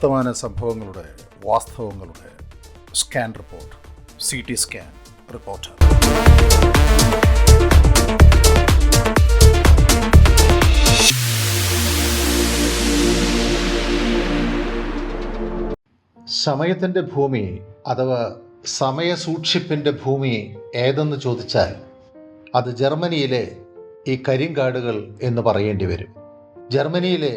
വർത്തമാന സംഭവങ്ങളുടെ വാസ്തവങ്ങളുടെ scan report C T scan report. സമയത്തിന്റെ ഭൂമി അഥവാ സമയസൂക്ഷിപ്പിന്റെ ഭൂമി ഏതെന്ന് ചോദിച്ചാൽ അത് ജർമ്മനിയിലെ ഈ കരിങ്കാടുകൾ എന്ന് പറയേണ്ടി വരും. ജർമ്മനിയിലെ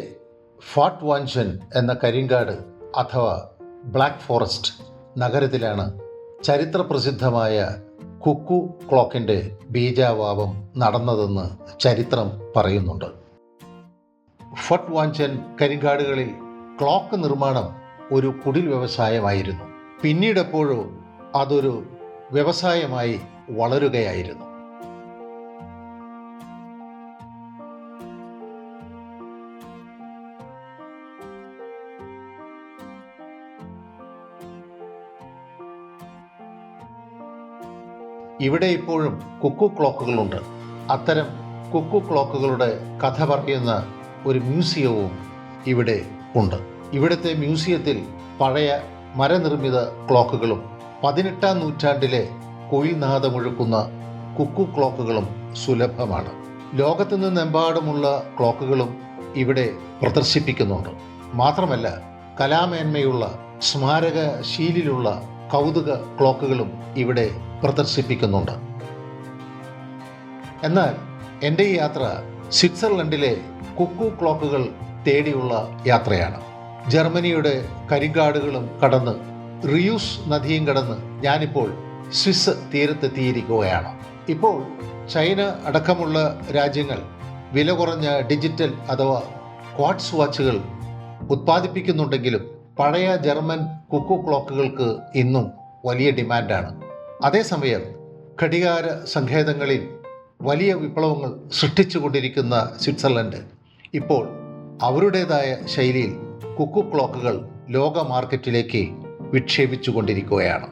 ഫാട്ട് വാൻഷൻ എന്ന കരിങ്കാട് അഥവാ ബ്ലാക്ക് ഫോറസ്റ്റ് നഗരത്തിലാണ് ചരിത്രപ്രസിദ്ധമായ കുക്കു ക്ലോക്കിന്റെ ബീജാവാപം നടന്നതെന്ന് ചരിത്രം പറയുന്നുണ്ട്. ഫട്ട് വാഞ്ചൻ കരിങ്കാടുകളിൽ ക്ലോക്ക് നിർമ്മാണം ഒരു കുടിൽ വ്യവസായമായിരുന്നു. പിന്നീടെപ്പോഴോ അതൊരു വ്യവസായമായി വളരുകയായിരുന്നു. ഇവിടെ ഇപ്പോഴും കുക്കു ക്ലോക്കുകളുണ്ട്. അത്തരം കുക്കു ക്ലോക്കുകളുടെ കഥ പറയുന്ന ഒരു മ്യൂസിയവും ഇവിടെ ഉണ്ട്. ഇവിടുത്തെ മ്യൂസിയത്തിൽ പഴയ മരനിർമ്മിത ക്ലോക്കുകളും പതിനെട്ടാം നൂറ്റാണ്ടിലെ കൊയിൽനാഥമൊഴുക്കുന്ന കുക്കു ക്ലോക്കുകളും സുലഭമാണ്. ലോകത്തു നിന്നെമ്പാടുമുള്ള ക്ലോക്കുകളും ഇവിടെ പ്രദർശിപ്പിക്കുന്നുണ്ട്. മാത്രമല്ല കലാമേന്മയുള്ള സ്മാരക ശീലിലുള്ള കൗതുക ക്ലോക്കുകളും ഇവിടെ പ്രദർശിപ്പിക്കുന്നുണ്ട്. എന്നാൽ എന്റെ ഈ യാത്ര സ്വിറ്റ്സർലൻഡിലെ കുക്കു ക്ലോക്കുകൾ തേടിയുള്ള യാത്രയാണ്. ജർമ്മനിയുടെ കരിങ്കാടുകളും കടന്ന് റിയൂസ് നദിയും കടന്ന് ഞാനിപ്പോൾ സ്വിസ് തീരത്തെത്തിയിരിക്കുകയാണ്. ഇപ്പോൾ ചൈന അടക്കമുള്ള രാജ്യങ്ങൾ വില കുറഞ്ഞ ഡിജിറ്റൽ അഥവാ ക്വാട്സ് വാച്ചുകൾ ഉത്പാദിപ്പിക്കുന്നുണ്ടെങ്കിലും പഴയ ജർമ്മൻ കുക്കു ക്ലോക്കുകൾക്ക് ഇന്നും വലിയ ഡിമാൻഡാണ്. അതേസമയം ഘടികാര സങ്കേതങ്ങളിൽ വലിയ വിപ്ലവങ്ങൾ സൃഷ്ടിച്ചുകൊണ്ടിരിക്കുന്ന സ്വിറ്റ്സർലൻഡ് ഇപ്പോൾ അവരുടേതായ ശൈലിയിൽ കുക്കു ക്ലോക്കുകൾ ലോക മാർക്കറ്റിലേക്ക് വിക്ഷേപിച്ചുകൊണ്ടിരിക്കുകയാണ്.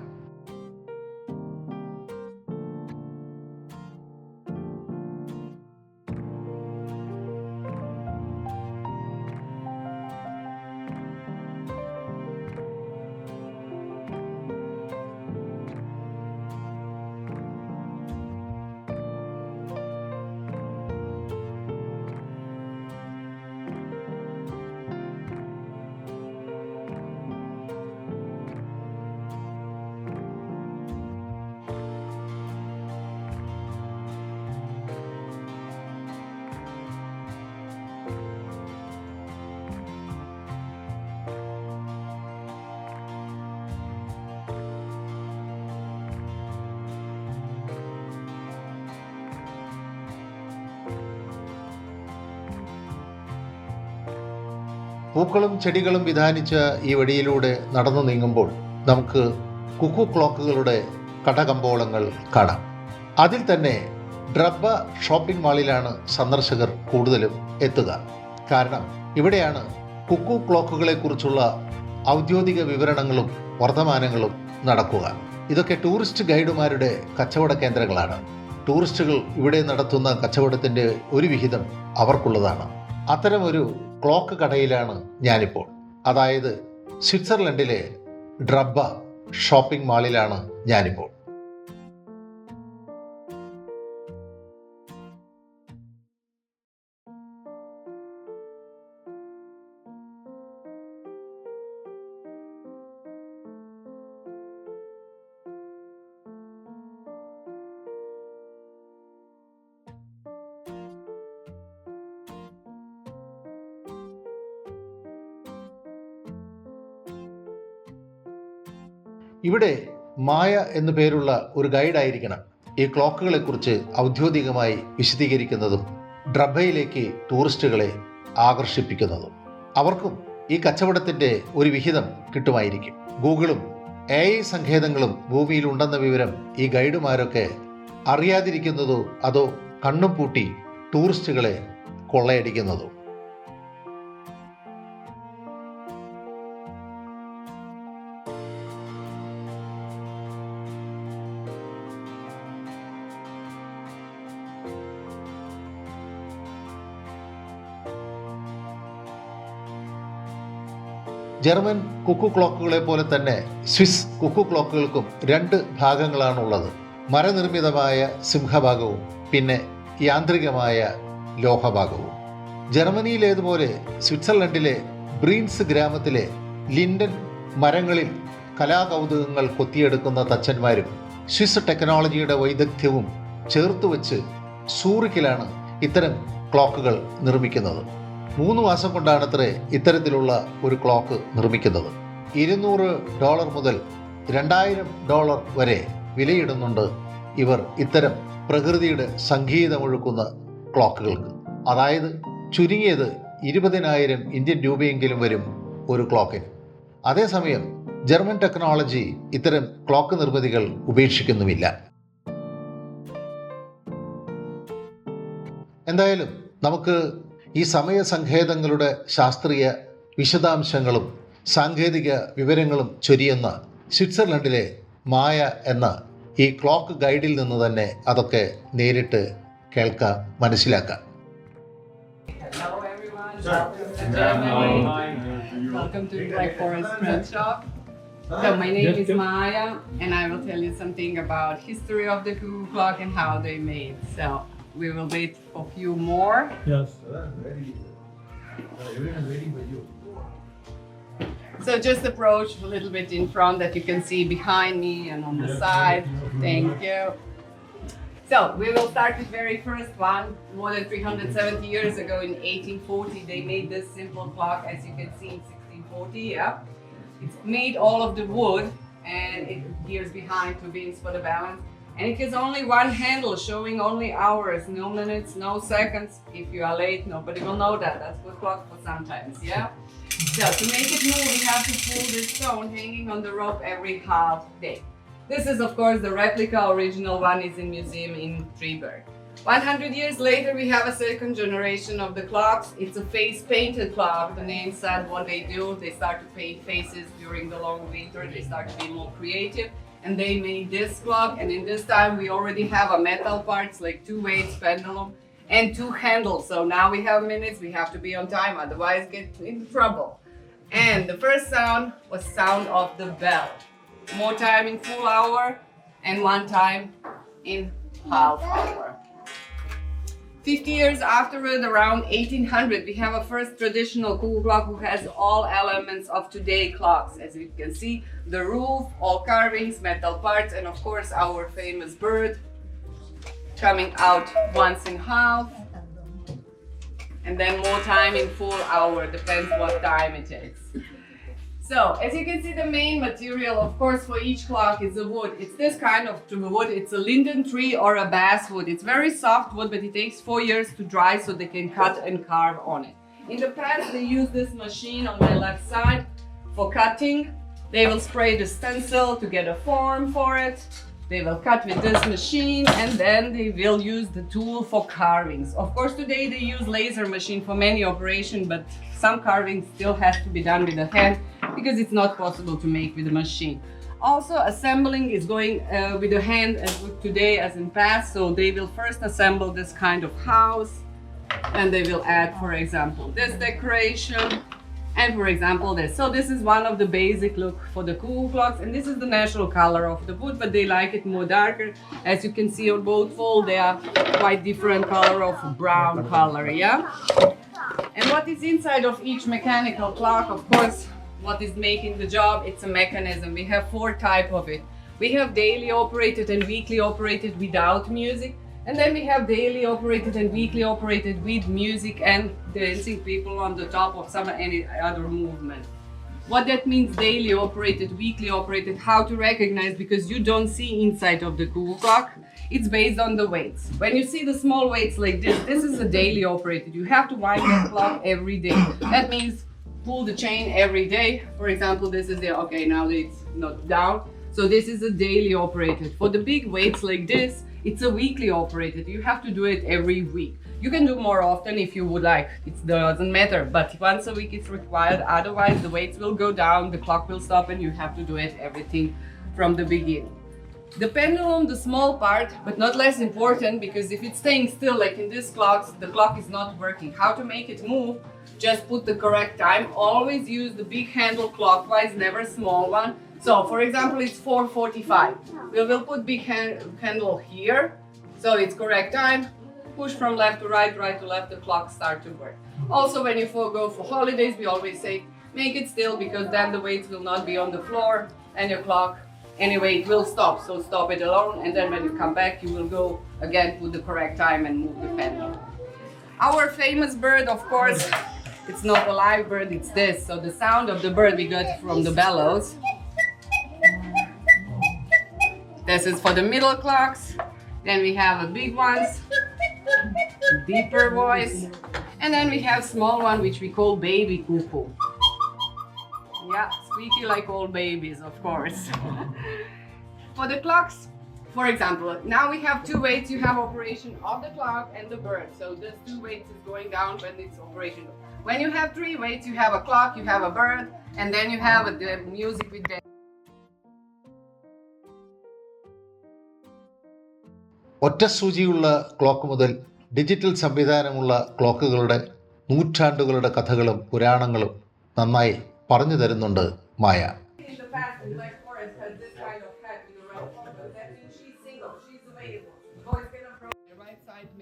പൂക്കളും ചെടികളും വിധാനിച്ച ഈ വഴിയിലൂടെ നടന്നു നീങ്ങുമ്പോൾ നമുക്ക് കുക്കു ക്ലോക്കുകളുടെ കടകമ്പോളങ്ങൾ കാണാം. അതിൽ തന്നെ ഡ്രബ ഷോപ്പിംഗ് മാളിലാണ് സന്ദർശകർ കൂടുതലും എത്തുക. കാരണം ഇവിടെയാണ് കുക്കു ക്ലോക്കുകളെ കുറിച്ചുള്ള ഔദ്യോഗിക വിവരണങ്ങളും വർത്തമാനങ്ങളും നടക്കുക. ഇതൊക്കെ ടൂറിസ്റ്റ് ഗൈഡുമാരുടെ കച്ചവട കേന്ദ്രങ്ങളാണ്. ടൂറിസ്റ്റുകൾ ഇവിടെ നടത്തുന്ന കച്ചവടത്തിന്റെ ഒരു വിഹിതം അവർക്കുള്ളതാണ്. അത്തരമൊരു ക്ലോക്ക് കടയിലാണ് ഞാനിപ്പോൾ. അതായത് സ്വിറ്റ്സർലൻഡിലെ ഡ്രബ്ബ ഷോപ്പിംഗ് മാളിലാണ് ഞാനിപ്പോൾ. ഇവിടെ മായ എന്നു പേരുള്ള ഒരു ഗൈഡായിരിക്കണം ഈ ക്ലോക്കുകളെക്കുറിച്ച് ഔദ്യോഗികമായി വിശദീകരിക്കുന്നതും ഡ്രബയിലേക്ക് ടൂറിസ്റ്റുകളെ ആകർഷിപ്പിക്കുന്നതും. അവർക്കും ഈ കച്ചവടത്തിന്റെ ഒരു വിഹിതം കിട്ടുമായിരിക്കും. ഗൂഗിളും എ ഐ സങ്കേതങ്ങളും ഭൂമിയിലുണ്ടെന്ന വിവരം ഈ ഗൈഡുമാരൊക്കെ അറിയാതിരിക്കുന്നതോ അതോ കണ്ണും പൂട്ടി ടൂറിസ്റ്റുകളെ കൊള്ളയടിക്കുന്നതോ? ജർമ്മൻ കുക്കു ക്ലോക്കുകളെ പോലെ തന്നെ സ്വിസ് കുക്കു ക്ലോക്കുകൾക്കും രണ്ട് ഭാഗങ്ങളാണുള്ളത്. മരനിർമ്മിതമായ സിംഹഭാഗവും പിന്നെ യാന്ത്രികമായ ലോഹഭാഗവും. ജർമ്മനിയിലേതുപോലെ സ്വിറ്റ്സർലൻഡിലെ ബ്രീൻസ് ഗ്രാമത്തിലെ ലിൻഡൻ മരങ്ങളിൽ കലാകൗതുകങ്ങൾ കൊത്തിയെടുക്കുന്ന തച്ചന്മാരും സ്വിസ് ടെക്നോളജിയുടെ വൈദഗ്ധ്യവും ചേർത്തുവച്ച് സൂറിക്കിലാണ് ഇത്തരം ക്ലോക്കുകൾ നിർമ്മിക്കുന്നത്. മൂന്ന് മാസം കൊണ്ടാണത്രേ ഇത്തരത്തിലുള്ള ഒരു ക്ലോക്ക് നിർമ്മിക്കുന്നത്. ഇരുന്നൂറ് ഡോളർ മുതൽ രണ്ടായിരം ഡോളർ വരെ വിലയിടുന്നുണ്ട് ഇവർ ഇത്തരം പ്രകൃതിയുടെ സംഗീതമൊഴുക്കുന്ന ക്ലോക്കുകൾക്ക്. അതായത് ചുരുങ്ങിയത് ഇരുപതിനായിരം ഇന്ത്യൻ രൂപയെങ്കിലും വരും ഒരു ക്ലോക്കിന്. അതേസമയം ജർമ്മൻ ടെക്നോളജി ഇത്തരം ക്ലോക്ക് നിർമ്മിതികൾ ഉപേക്ഷിക്കുന്നുമില്ല. എന്തായാലും നമുക്ക് ഈ സമയസങ്കേതങ്ങളുടെ ശാസ്ത്രീയ വിശദാംശങ്ങളും സാങ്കേതിക വിവരങ്ങളും ചൊരിയുന്ന സ്വിറ്റ്സർലൻഡിലെ മായ എന്ന ഈ ക്ലോക്ക് ഗൈഡിൽ നിന്ന് തന്നെ അതൊക്കെ നേരിട്ട് കേൾക്കാം മനസ്സിലാക്കാം. So my name is Maya and I will tell you something about history of the cuckoo clock and how they made. So we will wait for a few more. Yes. So just approach a little bit in front that you can see behind me and on the side. Thank you. So we will start with very first one. More than 370 years ago in 1840, they made this simple clock as you can see in 1640. Yeah, it's made all of the wood and it gears behind two beams for the balance. And it has only one handle showing only hours, no minutes, no seconds. If you are late, nobody will know that. That's good clock for sometimes, yeah? So to make it move, we have to pull this stone hanging on the rope every half day. This is of course the replica, original one is in museum in Triberg. 100 years later, we have a second generation of the clocks. It's a face painted clock. The name said what they do. They start to paint faces during the long winter. They start to be more creative. And they made this clock. And in this time, we already have a metal parts like two weights, pendulum, and two handles. So now we have minutes. We have to be on time, otherwise get in trouble. And the first sound was sound of the bell. More time in full hour, and one time in half hour. 50 years afterward, around 1800, we have a first traditional cuckoo clock who has all elements of today clocks. As you can see, the roof, all carvings, metal parts, and of course our famous bird coming out once in half. And then more time in full hour, depends what time it is. So, as you can see, the main material, of course, for each clock is the wood. It's this kind of wood. It's a linden tree or a basswood. It's very soft wood, but it takes four years to dry so they can cut and carve on it. In the past, they used this machine on my left side for cutting. They will spray the stencil to get a form for it. They will cut with this machine and then they will use the tool for carvings. Of course, today they use laser machine for many operation, but some carving still has to be done with the hand because it's not possible to make with a machine. Also, assembling is going uh, with the hand as today as in past. So they will first assemble this kind of house, and they will add, for example, this decoration, and for example this. So this is one of the basic look for the cool clocks, and this is the natural color of the wood, but they like it more darker. As you can see on both fold, they are quite different color of brown color, yeah. And what is inside of each mechanical clock, of course, what is making the job, it's a mechanism. We have four type of it. We have daily operated and weekly operated without music. And then we have daily operated and weekly operated with music and dancing people on the top of some any other movement. What that means daily operated, weekly operated, how to recognize because you don't see inside of the cuckoo clock. It's based on the weights. When you see the small weights like this, this is a daily operated. You have to wind the clock every day. That means pull the chain every day. For example, this is the okay, now it's not down. So this is a daily operated. For the big weights like this, it's a weekly operated. You have to do it every week. You can do more often if you would like. It doesn't matter, but once a week it's required. Otherwise, the weights will go down, the clock will stop, and you have to do it everything from the beginning. The pendulum, the small part, but not less important because if it's staying still, like in this clock, the clock is not working. How to make it move? Just put the correct time. Always use the big handle clockwise, never small one. So, for example, it's 4:45. We will put big hand, handle here, so it's correct time. Push from left to right, right to left. The clock start to work. Also, when you go for holidays, we always say make it still because then the weights will not be on the floor and your clock anyway it will stop so stop it alone and then when you come back you will go again put the correct time and move the pendulum our famous bird of course it's not a live bird it's this. So the sound of the bird we got from the bellows. This is for the middle clocks. Then we have a big ones deeper voice. And then we have small one which we call baby cuckoo yeah, squeaky like old babies, of course. For the clocks, for example, now we have two weights. You have operation of the clock and the bird. So this two weights is going down when it's operation. When you have three weights, you have a clock, you have a bird, and then you have the music with the ഒറ്റ സൂചിയുള്ള clock മുതൽ digital സംവിധാനമുള്ള ക്ലോക്കുകളുടെ നൂറ്റാണ്ടുകളുടെ കഥകളും പുരാണങ്ങളും നന്നായി പറഞ്ഞു തരുന്നുണ്ട് മായ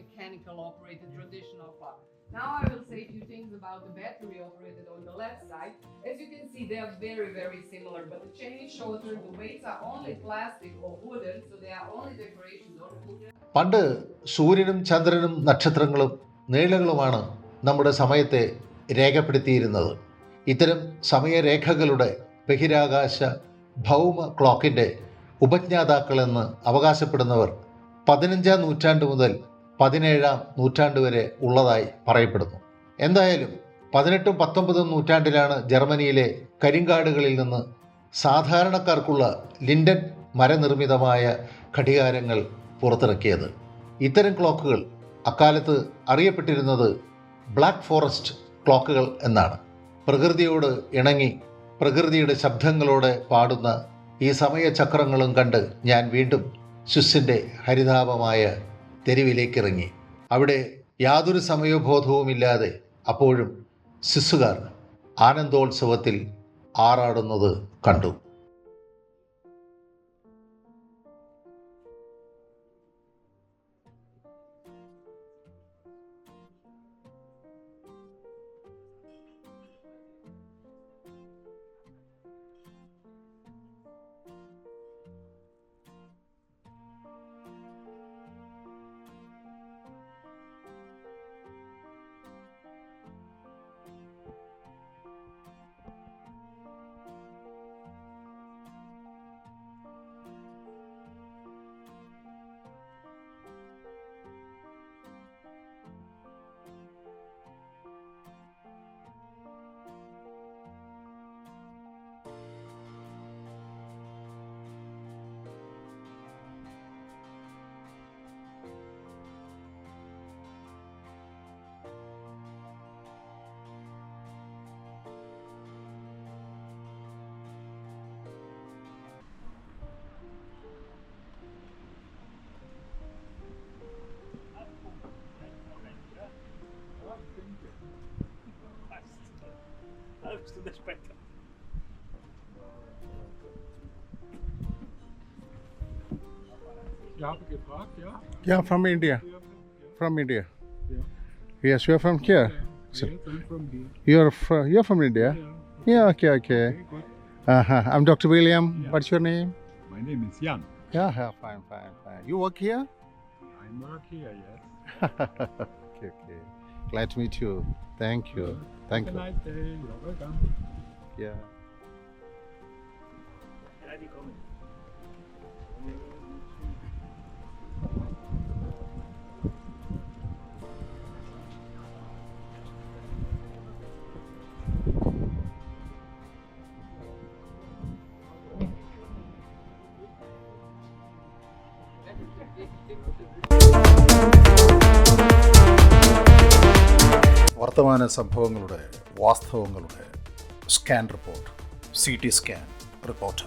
mechanical operated traditional clock. Now I will say a few things about the battery operated on the left side. As you can see, they are very, very similar, but the chain is shorter, the weights are only plastic or wooden, so they are only decorations or wooden. പണ്ട് സൂര്യനും ചന്ദ്രനും നക്ഷത്രങ്ങളും നീളകളുമാണ് നമ്മുടെ സമയത്തെ രേഖപ്പെടുത്തിയിരുന്നത് ഇത്തരം സമയരേഖകളുടെ ബഹിരാകാശ ഭൗമ ക്ലോക്കിന്റെ ഉപജ്ഞാതാക്കളെന്ന് അവകാശപ്പെടുന്നവർ പതിനഞ്ചാം നൂറ്റാണ്ട് മുതൽ പതിനേഴാം നൂറ്റാണ്ട് വരെ ഉള്ളതായി പറയപ്പെടുന്നു. എന്തായാലും പതിനെട്ടും പത്തൊമ്പതും നൂറ്റാണ്ടിലാണ് ജർമ്മനിയിലെ കരിങ്കാടുകളിൽ നിന്ന് സാധാരണക്കാർക്കുള്ള ലിൻഡൻ മരനിർമ്മിതമായ ഘടികാരങ്ങൾ പുറത്തിറക്കിയത്. ഇത്തരം ക്ലോക്കുകൾ അക്കാലത്ത് അറിയപ്പെട്ടിരുന്നത് ബ്ലാക്ക് ഫോറസ്റ്റ് ക്ലോക്കുകൾ എന്നാണ്. പ്രകൃതിയോട് ഇണങ്ങി പ്രകൃതിയുടെ ശബ്ദങ്ങളോടെ പാടുന്ന ഈ സമയചക്രങ്ങളും കണ്ട് ഞാൻ വീണ്ടും ശുസിന്റെ ഹരിതാപമായ തെരുവിലേക്കിറങ്ങി. അവിടെ യാതൊരു സമയബോധവുമില്ലാതെ അപ്പോഴും ശിശുകാർ ആനന്ദോത്സവത്തിൽ ആറാടുന്നത് കണ്ടു. Ich gefragt, ja? Yeah, from India. From India. Yeah. Yes, you're from here. Yes, I'm from here. You're fr- you're from India. Yeah. Okay. Okay. Okay, good. Uh-huh. I'm Dr. William. Yeah. What's your name? My name is Jan. Yeah. yeah. Fine. Fine. Fine. You work here? I work here, yes. okay. Okay. Glad to meet you. Thank you. Thank Have you. a nice day. You're welcome. Yeah. Ja, die kommen. വർത്തമാന സംഭവങ്ങളുടെ വാസ്തവങ്ങളുടെ scan report C T scan report.